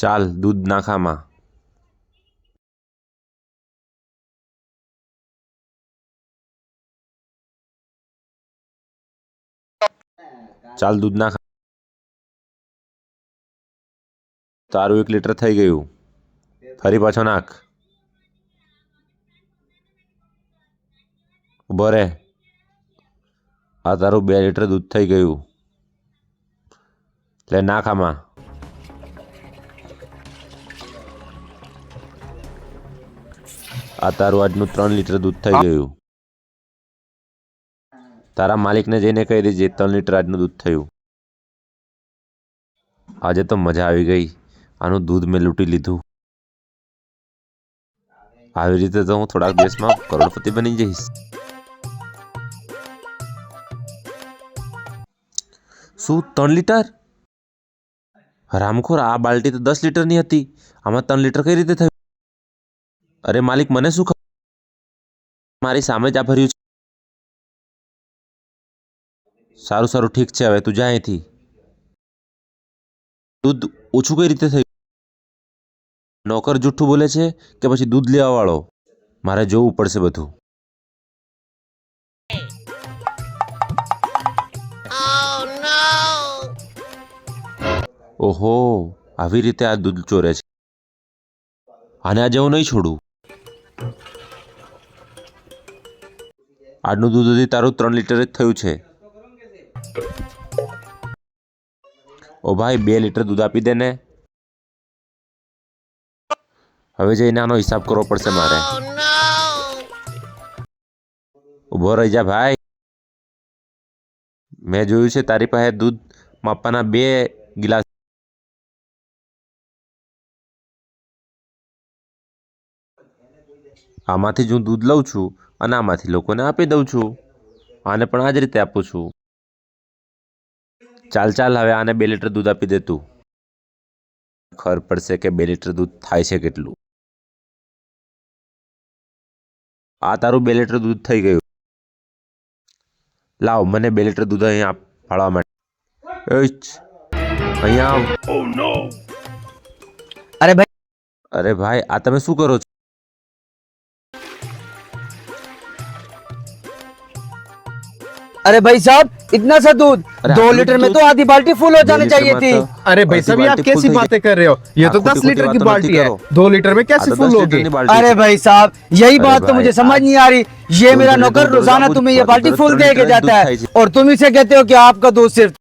ચાલ, દૂધ નાખામાં ચાલ, દૂધ નાખા તારું એક લીટર થઈ ગયું. ફરી પાછો નાખ. ઊભો રે. આ તારું બે લીટર દૂધ થઈ ગયું. એટલે નાખ આમાં આ તારું આજનું ત્રણ લીટર દૂધ થઈ ગયું. તારા માલિકને જઈને કહી દેજે ત્રણ લીટર આજનું દૂધ થયું. આજે તો મજા આવી ગઈ. આનું દૂધ મેં લૂંટી લીધું. આવી રીતે તો હું થોડાક દિવસમાં કરોડપતિ બની જઈશ. શું ત્રણ લીટર? રામખોર આ બાલ્ટી તો દસ લીટરની હતી. આમાં ત્રણ લીટર કઈ રીતે થયું? અરે માલિક, મને શું ખબર? મારી સામે જ આ ભર્યું છે. સારું સારું, ઠીક છે. હવે તું જા અહીંથી. દૂધ ઓછું કઈ રીતે થયું? નોકર જુઠ્ઠું બોલે છે કે પછી દૂધ લેવા વાળો? મારે જોવું પડશે બધું. ઓહો, આવી રીતે આ દૂધ ચોરે છે. આને આજે હું નહીં છોડું? આજનું દૂધ હજી તારું ત્રણ લીટર જ થયું છે. ઓ ભાઈ બે લીટર દૂધ આપી દે ને. હવે જઈને આનો હિસાબ કરવો પડશે મારે. ઊભો રહી જા ભાઈ. મેં જોયું છે તારી પાસે દૂધ માપવાના બે ગિલાસ. આમાંથી જ હું દૂધ લઉં છું. અને આમાંથી લોકોને આપી દઉં છું. આને પણ આ જ રીતે આપું છું. ચાલ ચાલ હવે આને બે લીટર દૂધ આપી દે તું. ખબર પડશે કે બે લીટર દૂધ થાય છે કેટલું. આ તારું બે લીટર દૂધ થઈ ગયું. લાવ મને બે લીટર દૂધ અહીંયા ફાળવા માટે. અહીંયા આવ. Oh, અરે ભાઈ. અરે ભાઈ આ તમે શું કરો છો? अरे भाई साहब इतना सा दूध दो लीटर में तो, तो आधी बाल्टी फुल हो जानी चाहिए थी। अरे भाई साहब आप कैसी बातें कर रहे हो? ये तो दस लीटर की बाल्टी है। दो लीटर में कैसे फुल होगी अरे भाई साहब यही बात तो मुझे समझ नहीं आ रही। ये मेरा नौकर रोज़ाना तुम्हें ये बाल्टी फुल दे के जाता है और तुम इसे कहते हो कि आपका दूध सिर्फ़